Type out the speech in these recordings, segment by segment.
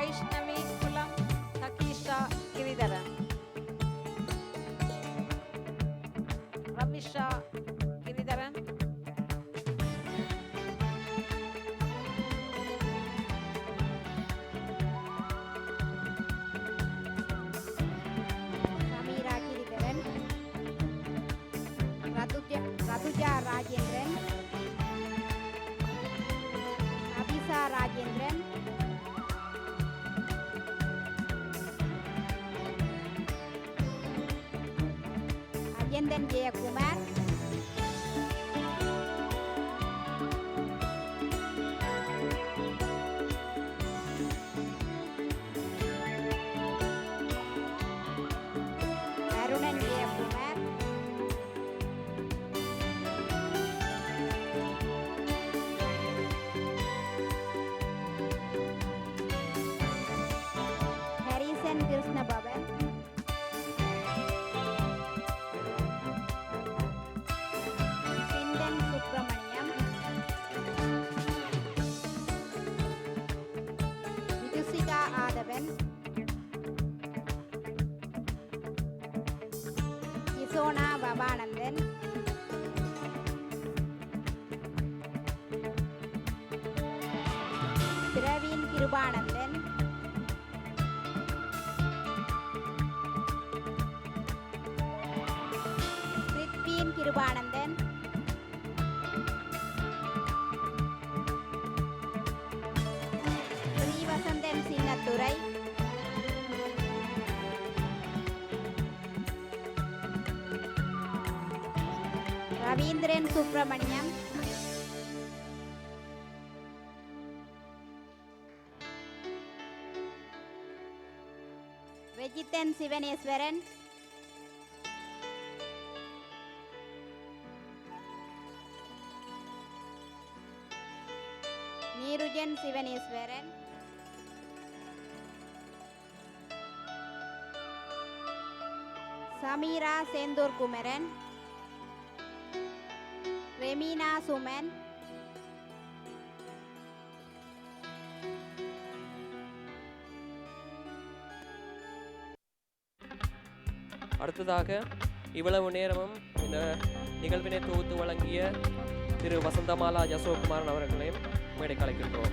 Christ dan dia kuman என் கிருபானந்தன் ஸ்ரீவசந்தன் சின்னத்துறை. ரவீந்திரன் சுப்பிரமணியம். வெஜித்தன் சிவனேஸ்வரன். நீருஜன் சிவனேஸ்வரன். சமீரா செந்தூர் குமரன். ரெமீனா சுமன். அடுத்ததாக இவ்வளவு நேரமும் இந்த நிகழ்வினை தொகுத்து வழங்கிய திரு வசந்தமாலா யசோகுமாரன் அவர்களையும் மேடை கலைக்கின்றோம்.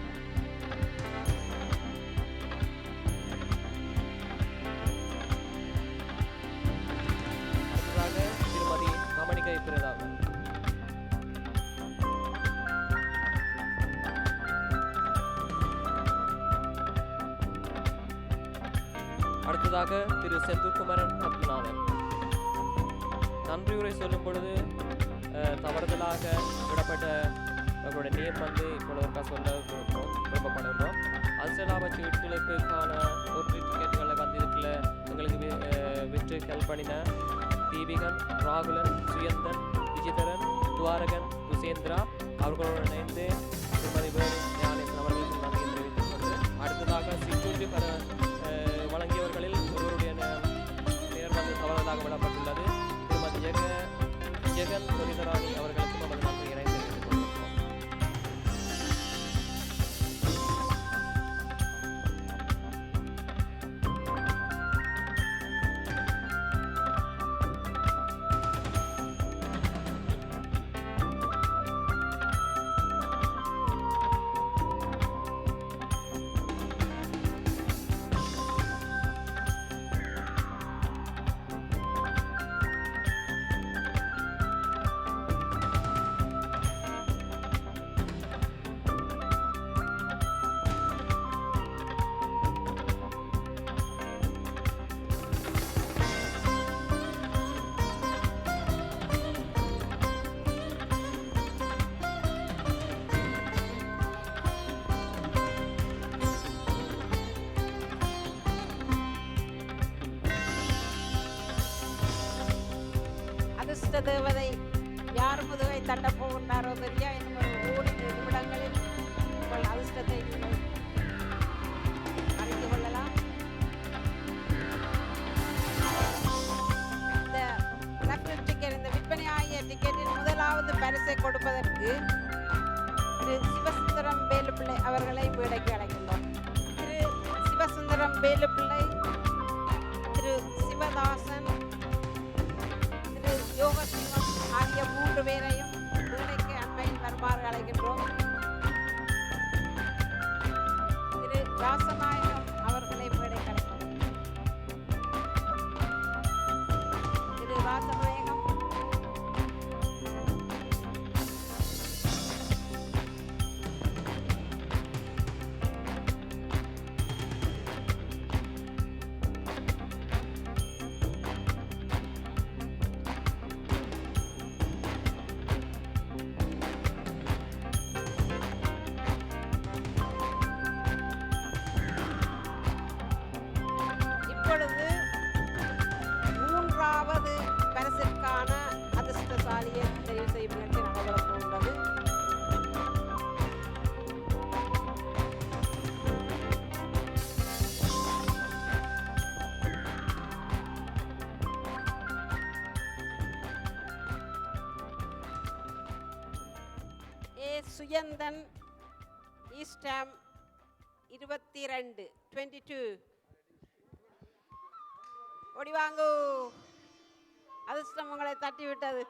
அடுத்ததாக திருமதி ரமணிகை பிரதாபன் அடுத்ததாக திரு செந்தில்குமரன் பத்மநாதன் நன்றியுரை சொல்லும் பொழுது தவறுதலாக விடப்பட்ட அவர்களுடைய நேம் வந்து இப்பொழுது இருக்கா சொல்ல விரும்புகிறோம் விருப்பப்படுகிறோம் அரசியலாப சீட்டுகளுக்கான ஒரு டிக்கெட்டுகளை வந்து இதுக்குள்ள எங்களுக்கு வி- விற்று ஹெல்ப் பண்ணின தீபிகன் ராகுலன் சுயந்தன் விஜிதரன் துவாரகன் குசேந்திரா அவர்களோட இணைந்து திருமதி ஞானேசன் அவர்களுக்கு நன்றி தெரிவித்துக் கொண்டு அடுத்ததாக சிற்றுண்டி பெற வழங்கியவர்களில் ஒருவருடைய நேர் வந்து தவறுதலாக விடப்பட்டுள்ளது. திருமதி ஜெக ஜெகன் முனிதராணி அவர்கள் அதிர்ஷ்ட தேவதை யார் முதுகை தட்ட போகின்றாரோ தெரியா? இன்னும் ஓடி ஓரிரு நிமிடங்களில் உங்கள் அதிர்ஷ்டத்தை நீங்கள் அறிந்து கொள்ளலாம். இந்த ரஃபிள் டிக்கெட் இந்த விற்பனையாகிய டிக்கெட்டின் முதலாவது பரிசை கொடுப்பதற்கு திரு சிவசுந்தரம் வேலுப்பிள்ளை அவர்களை மேடைக்கு அழைக்கின்றோம். திரு சிவசுந்தரம் வேலுப்பிள்ளை சுயந்தன் ஈஸ்டாம் இருபத்தி ரெண்டு டுவெண்ட்டி டூ ஓடி வாங்கோ. அதிர்ஷ்டம் உங்களை தட்டி விட்டது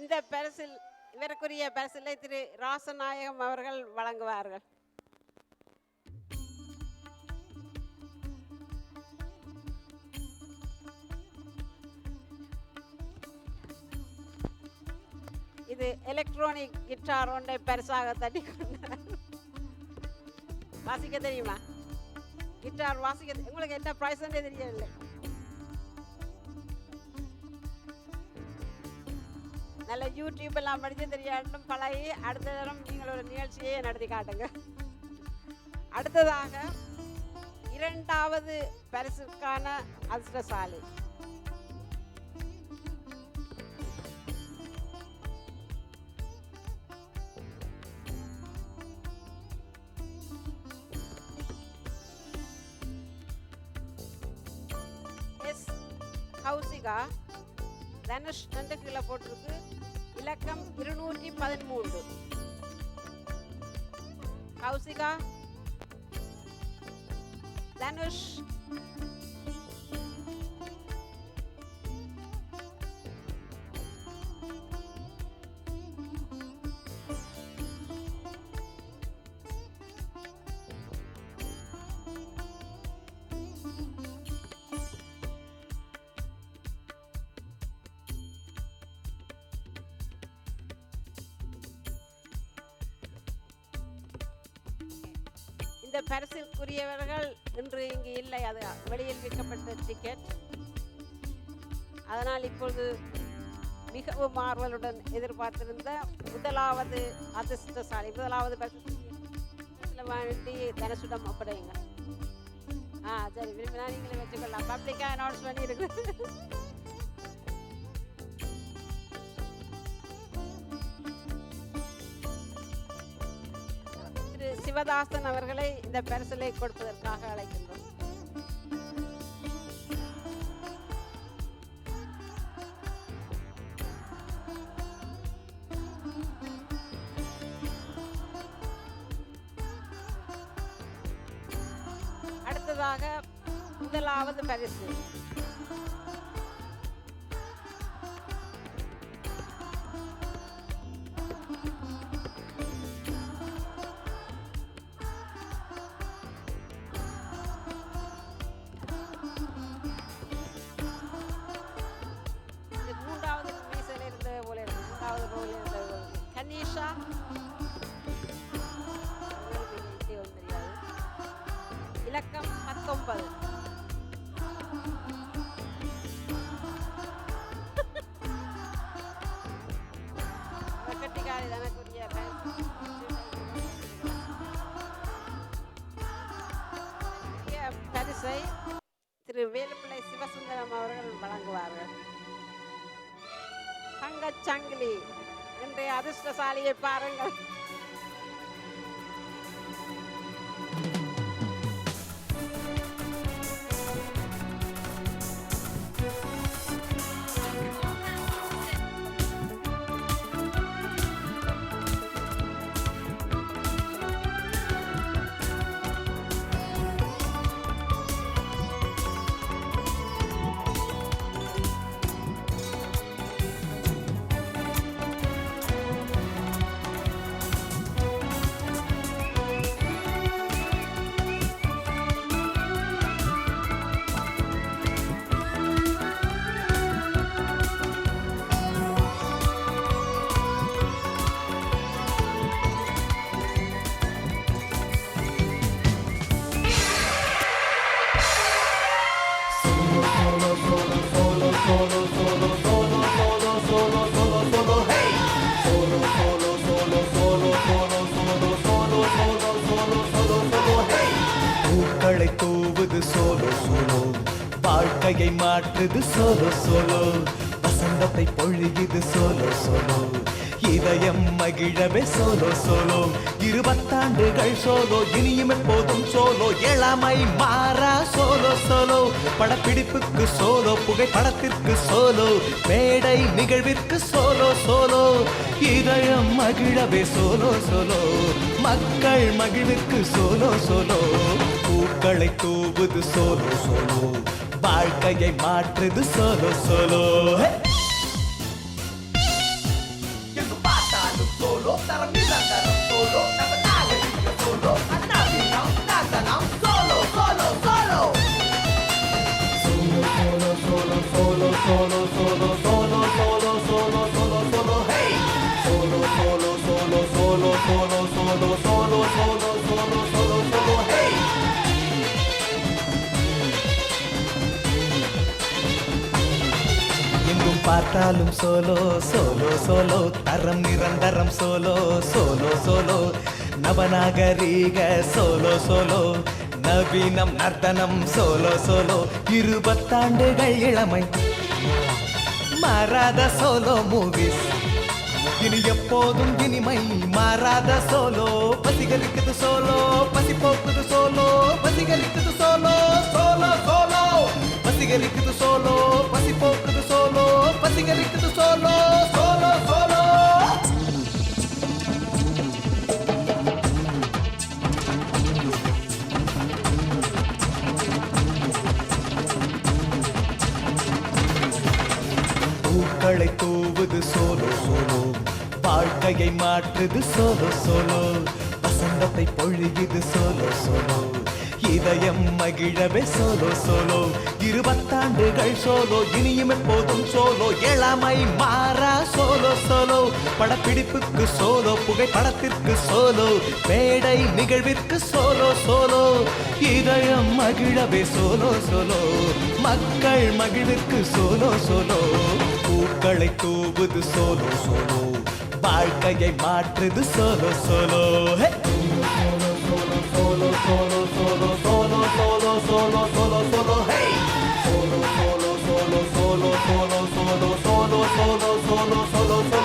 இந்த பரிசில் இவருக்குரிய பரிசிலை திரு ராசநாயகம் அவர்கள் வழங்குவார்கள். எலக்ட்ரானிக் கிட்டார் ஒன்றை பரிசாக தட்டி கொண்டார். வாசிக்க தெரியுமா? கிட்டார் வாசிக்க உங்களுக்கு என்ன ப்ரைஸ்ன்றே தெரியவில்லை நல்ல யூடியூப் எல்லாம் படித்து தெரியாட்டும் பழகி அடுத்த தரம் நீங்கள் ஒரு நிகழ்ச்சியை நடத்தி காட்டுங்க. அடுத்ததாக இரண்டாவது பரிசுக்கான அதிர்ஷ்டசாலி. கௌசிகா தனுஷ் ரெண்டு கிலோ போட்டிருக்கு. இலக்கம் இருநூற்றி பதிமூன்று. கௌசிகா தனுஷ் இந்த பரிசிற்குரியவர்கள் இன்று இங்கு இல்லை. அது வெளியில் விற்கப்பட்ட டிக்கெட் அதனால் இப்பொழுது மிகவும் ஆர்வலுடன் எதிர்பார்த்திருந்த முதலாவது அதிர்ஷ்டசாலி முதலாவது பரிசு. வாண்டி தனசுடம் அப்படிங்க ஆ சரி விரும்பினா நீங்களே வச்சுக்கொள்ளலாம் பப்ளிக்காக அனௌன்ஸ் பண்ணியிருக்கு சிவதாசன் அவர்களை இந்த பரிசலை கொடுப்பதற்காக அழைக்கின்றோம். அடுத்ததாக முதலாவது பரிசு. நிஷா இலக்கம் பத்தொன்பது. கட்டிக்காரி தனக்குரிய பரிசை திரு வேலுப்பிள்ளை சிவசுந்தரம் அவர்கள் வழங்குவார்கள். தங்கச்சங்கிலி இன்றைய அதிர்ஷ்டசாலியை பாருங்கள். வாழ்க்கை மாற்றுது சோலோ சோலோ. வசந்தத்தை பொழுகிது சோலோ சோலோ. இதயம் மகிழவே சோலோ சோலோ. இருபத்தாண்டுகள் சோலோ இனியும் எப்போதும் சோலோ. இளமை மாறா சோலோ சோலோ. படப்பிடிப்புக்கு சோலோ புகைப்படத்திற்கு சோலோ. மேடை நிகழ்விற்கு சோலோ சோலோ. இதயம் மகிழவே சோலோ சோலோ. மக்கள் மகிழ்விற்கு சோலோ சோலோ. பூக்களை தூவுது சோலோ சோலோ. வாழ்க்கையை மாற்றுது சோலோ சோலோ. பார்த்தாலும் சோலோ சோலோ சோலோ. தரம் நிரந்தரம் சோலோ சோலோ சோலோ. நவநாகரீக சோலோ சோலோ. நவீனம் நர்த்தனம் சோலோ சோலோ. இருபத்தாண்டுகள் இளமை. மாறாத சோலோ மூவிஸ் இனி எப்போதும் இனிமை. மாறாத சோலோ. பசிகரிக்குது சோலோ பசி போக்குது சோலோ. பசிகரிக்குது சோலோ சோலோ சோலோ. பசிகரிக்குது சோலோ பசி போக்குது சோலோ பசிகரிக்குது சோலோ சோலோ சோலோ. பூக்களை தூவுது சோலோ சோலோ. வாழ்க்கையை மாற்றுது சோலோ சோலோ. வசந்தத்தை பொழியுது சோலோ சோலோ. இதயம் மகிழவே சோலோ சோலோ. இருபத்தாண்டுகள் சோலோ இனியும் எப்போதும் சோலோ. இளமை மாறா சோலோ சோலோ. படப்பிடிப்புக்கு சோலோ புகைப்படத்திற்கு சோலோ. மேடை நிகழ்விற்கு சோலோ சோலோ. இதயம் மகிழவே சோலோ சோலோ. மக்கள் மகிழ்விற்கு சோலோ சோலோ. பூக்களை தூவுது சோலோ சோலோ. வாழ்க்கையை மாற்றுது solo solo. Solo solo solo solo solo solo solo solo hey! Solo solo solo solo solo solo solo solo solo solo solo hey!